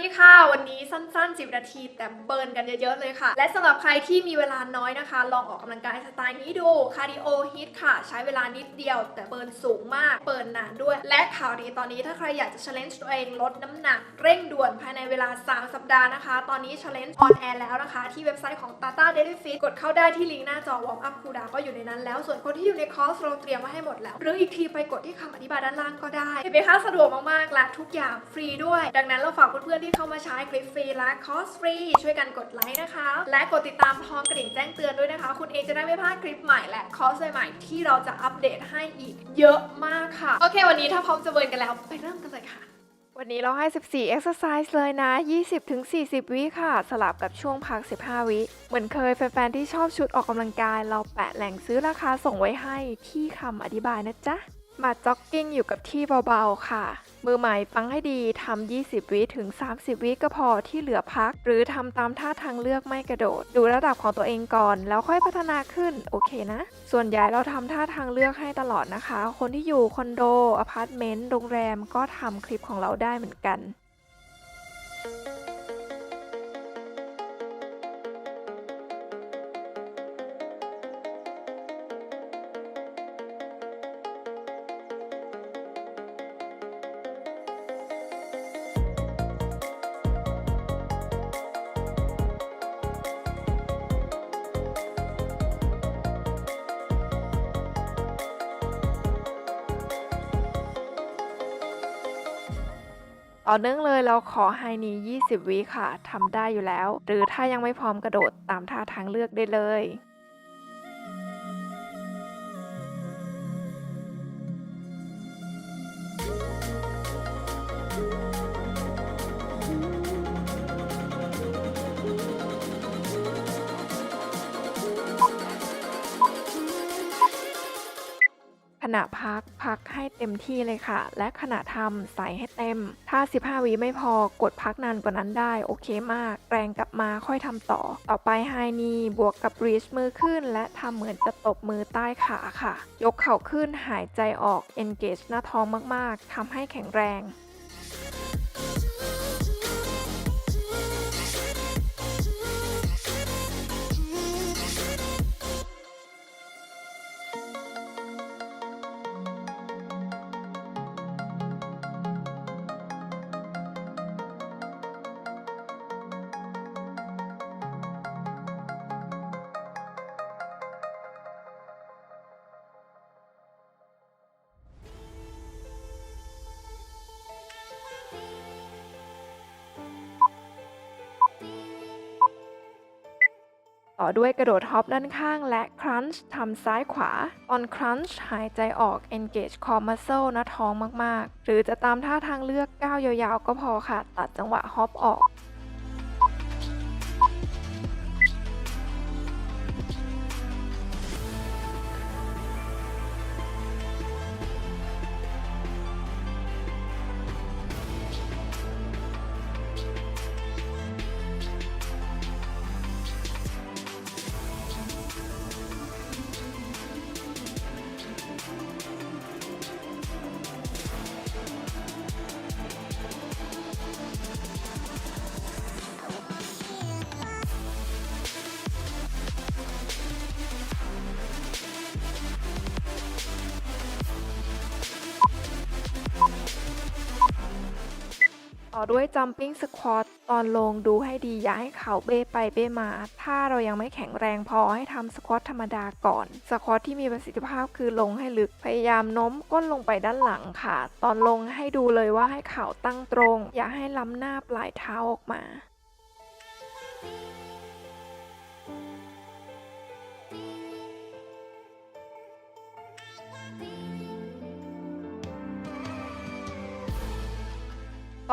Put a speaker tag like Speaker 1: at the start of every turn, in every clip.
Speaker 1: ดีค่ะ วันนี้สั้นๆ 10 นาที แต่เบิร์นกันเยอะๆเลยค่ะ และสำหรับใครที่มีเวลาน้อยนะคะ ลองออกกำลังกายสไตล์นี้ดูคาร์ดิโอฮิตค่ะ ใช้เวลานิดเดียว แต่เบิร์นสูงมาก เบิร์นนานด้วย และข่าวดีตอนนี้ถ้าใครอยากจะ challenge ตัวเองลดน้ำหนัก เร่งด่วนภายในเวลา 3 สัปดาห์นะคะ ตอนนี้ challenge on air แล้วนะคะ ที่เว็บไซต์ของ Tata Daily Fit กดเข้าได้ที่ลิงก์หน้าจอ warm up cool down ก็อยู่ในนั้นแล้วส่วนคนที่อยู่ในคอร์สเราเตรียมมาให้หมดแล้ว หรืออีกทีไปกดที่คำอธิบายด้านล่างก็ได้เห็นไหมคะสะดวกมากๆและทุกอย่างฟรีด้วย ดังนั้นเราฝากเพื่อนๆที่เข้ามาใช้คลิปฟรีและคอร์สฟรี ช่วยกันกดไลค์นะคะ และกดติดตามพร้อมกระดิ่งแจ้งเตือนด้วยนะคะ คุณเองจะได้ไม่พลาดคลิปใหม่และคอร์สใหม่ที่เราจะอัปเดตให้อีกเยอะมากค่ะ โอเค วันนี้ถ้าพร้อมจะเบิร์นกันแล้วไปเริ่มกันเลยค่ะ
Speaker 2: วันนี้เราให้ 14 exercise เลยนะ 20-40 วิค่ะ สลับกับช่วงพัก 15 วิ เหมือนเคยแฟนๆ ที่ชอบชุดออกกำลังกาย เราแปะแหล่งซื้อราคาส่งไว้ให้ที่คำอธิบายนะจ๊ะ มาจ็อกกิ้งอยู่กับที่เบาๆค่ะ มือใหม่ฟังให้ดีทำ 20 วิถึง 30 วิก็พอที่เหลือพัก หรือทำตามท่าทางเลือกไม่กระโดด ดูระดับของตัวเองก่อน แล้วค่อยพัฒนาขึ้น โอเคนะ ส่วนใหญ่เราทำท่าทางเลือกให้ตลอดนะคะ คนที่อยู่คอนโดอพาร์ตเมนต์โรงแรมก็ทำคลิปของเราได้เหมือนกัน ต่อเนื่องเลยเราขอไฮนี20วิค่ะทำได้อยู่แล้ว หรือถ้ายังไม่พร้อมกระโดดตามท่าทางเลือกได้เลย ณะพักพักให้เต็มที่เลยค่ะ และขณะทำใส่ให้เต็ม ถ้า 15 วิไม่พอกดพักนานกว่านั้นได้ โอเคมาก แรงกลับมาค่อยทำต่อ ต่อไปไฮนีบวกกับรีชมือขึ้น และทำเหมือนจะตบมือใต้ขาค่ะ ยกเข่าขึ้นหายใจออก engage หน้าท้องมากๆทำให้แข็งแรง ต่อด้วยกระโดดฮอปด้านข้างและครันช์ทำซ้ายขวา ตอนครันช์หายใจออก engage core muscle หน้าท้องมากๆ หรือจะตามท่าทางเลือกก้าวยาวๆ ก็พอค่ะ ตัดจังหวะฮอปออก ต่อด้วย jumping squat ตอนลงดูให้ดีอย่าให้เข่าเบ้ไปเบ้มา ถ้าเรายังไม่แข็งแรงพอให้ทำสควอตธรรมดาก่อน สควอตที่มีประสิทธิภาพคือลงให้ลึก พยายามโน้มก้นลงไปด้านหลังค่ะ ตอนลงให้ดูเลยว่าให้เข่าตั้งตรง อย่าให้ล้ำหน้าปลายเท้าออกมา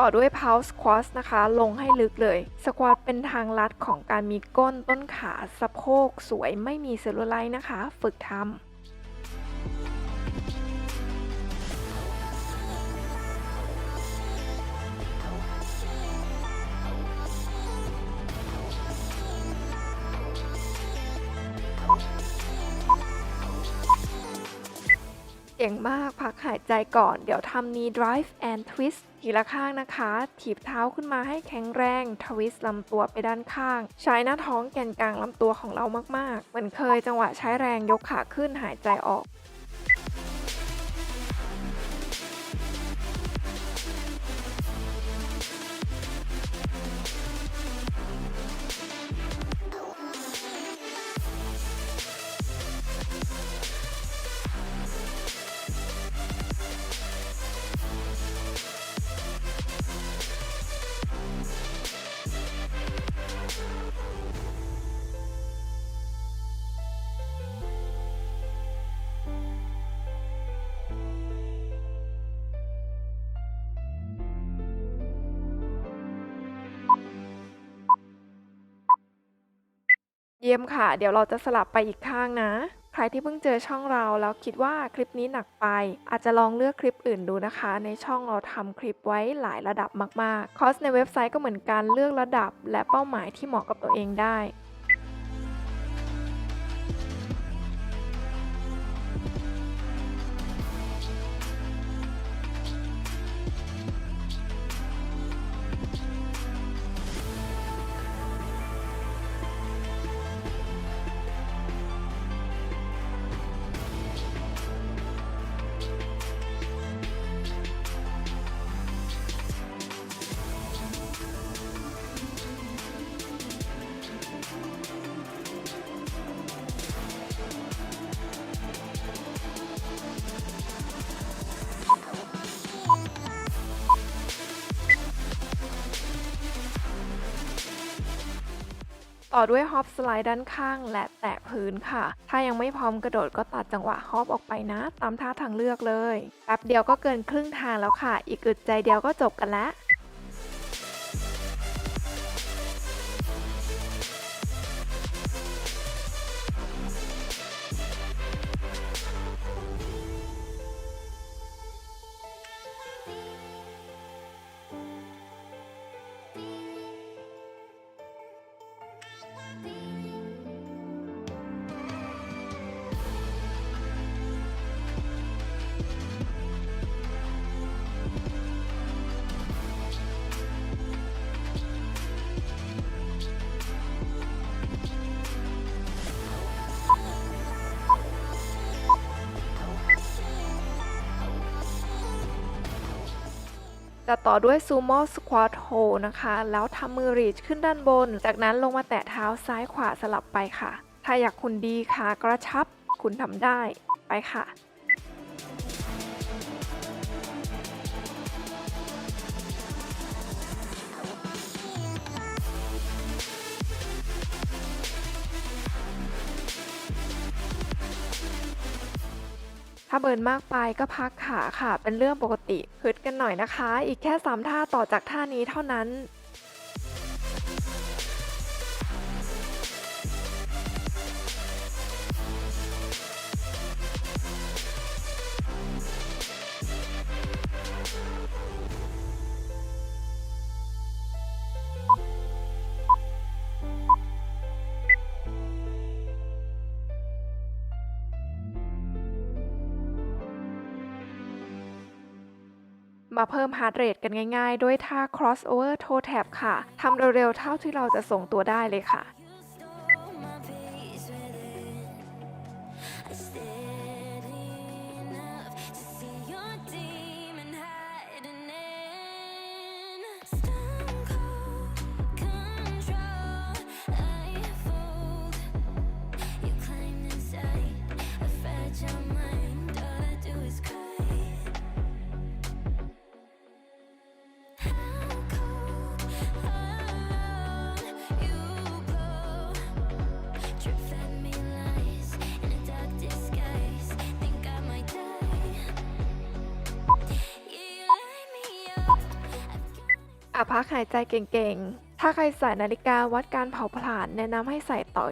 Speaker 2: ต่อด้วย pulse squat นะคะ ลงให้ลึกเลย สควอตเป็นทางลัดของการมีก้นต้นขาสะโพกสวยไม่มีเซลลูไลท์นะคะ ฝึกทำ เก่งมากพักหายใจก่อน เดี๋ยวทำนี้ drive and twist ทีละข้างนะคะ ถีบเท้าขึ้นมาให้แข็งแรง ทวิสต์ลำตัวไปด้านข้าง ใช้หน้าท้องแกนกลางลำตัวของเรามากๆ เหมือนเคยจังหวะใช้แรงยกขาขึ้นหายใจออก เยี่ยมค่ะ เดี๋ยวเราจะสลับไปอีกข้างนะ ใครที่เพิ่งเจอช่องเราแล้วคิดว่าคลิปนี้หนักไป อาจจะลองเลือกคลิปอื่นดูนะคะ ในช่องเราทำคลิปไว้หลายระดับมากๆ คอร์สในเว็บไซต์ก็เหมือนกันเลือกระดับ และเป้าหมายที่เหมาะกับตัวเองได้ ต่อด้วยฮอปสไลด์ด้านข้างและแตะพื้นค่ะ ถ้ายังไม่พร้อมกระโดดก็ตัดจังหวะฮอปออกไปนะ ตามท่าทางเลือกเลย แป๊บเดียวก็เกินครึ่งทางแล้วค่ะ อีกอึดใจเดียวก็จบกันแล้ว จะต่อด้วยซูโม่สควอตโฮนะคะ แล้วทำมือรีชขึ้นด้านบน จากนั้นลงมาแตะเท้าซ้ายขวาสลับไปค่ะ ถ้าอยากคุณดีขากระชับคุณทำได้ไปค่ะาเบิร์นมากไปก็พักขาค่ะ เป็นเรื่องปกติฮึดกันหน่อยนะคะ อีกแค่3ท่าต่อจากท่านี้เท่านั้น มาเพิ่มฮาร์ดเรทกันง่ายๆ ด้วยท่า crossover toe tap ค่ะ ทำเร็วๆ เท่าที่เราจะส่งตัวได้เลยค่ะ
Speaker 3: I stay
Speaker 2: อะพักหายใจเก่งๆ ถ้าใครใส่นาฬิกาวัดการเผาผลาญแนะนำให้ใส่ต่อ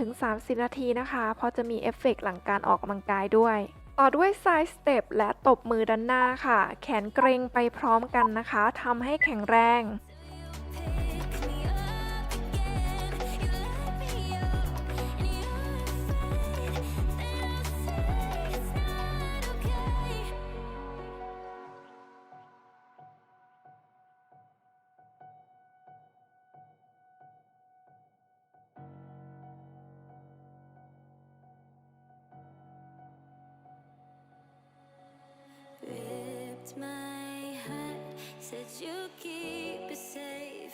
Speaker 2: 20-30 นาทีนะคะ เพราะจะมีเอฟเฟกต์หลังการออกกำลังกายด้วย ต่อด้วยไซส์สเต็ปและตบมือด้านหน้าค่ะ แขนเกรงไปพร้อมกันนะคะทำให้แข็งแรง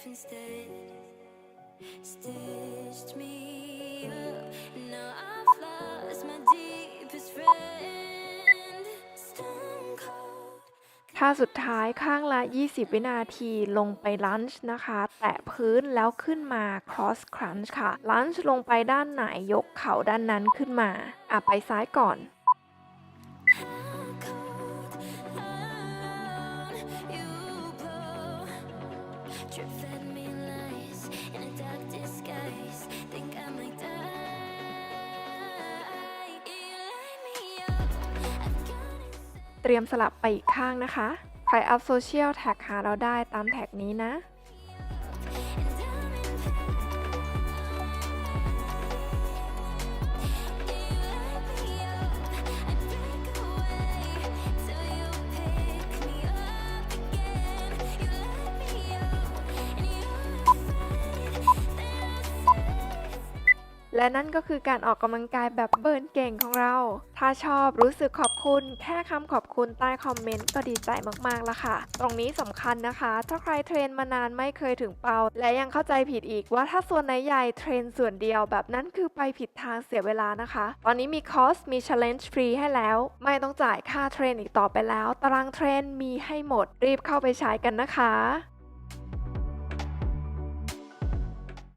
Speaker 3: safe instead. Stitched me up. Now I've lost my deepest friend. Stone cold.
Speaker 2: ท่าสุดท้ายข้างละ 20 วินาทีลงไปลันช์นะคะ แตะพื้นแล้วขึ้นมา cross crunch ค่ะ ลันช์ลงไปด้านไหนยกเข่าด้านนั้นขึ้นมาอะไปซ้ายก่อน เตรียมสลับไปอีกข้างนะคะ ใครอัพโซเชียลแท็กหาเราได้ตามแท็กนี้นะ และนั่นก็คือการออกกำลังกายแบบเบิร์นเก่งของเรา ถ้าชอบรู้สึกขอบคุณ แค่คำขอบคุณใต้คอมเมนต์ก็ดีใจมากๆแล้วค่ะ ตรงนี้สำคัญนะคะ ถ้าใครเทรนมานานไม่เคยถึงเป้า และยังเข้าใจผิดอีกว่าถ้าส่วนไหนใหญ่เทรนส่วนเดียวแบบนั้นคือไปผิดทางเสียเวลานะคะ ตอนนี้มีคอร์สมี challenge ฟรีให้แล้ว ไม่ต้องจ่ายค่าเทรนอีกต่อไปแล้ว ตารางเทรนมีให้หมดรีบเข้าไปใช้กันนะคะ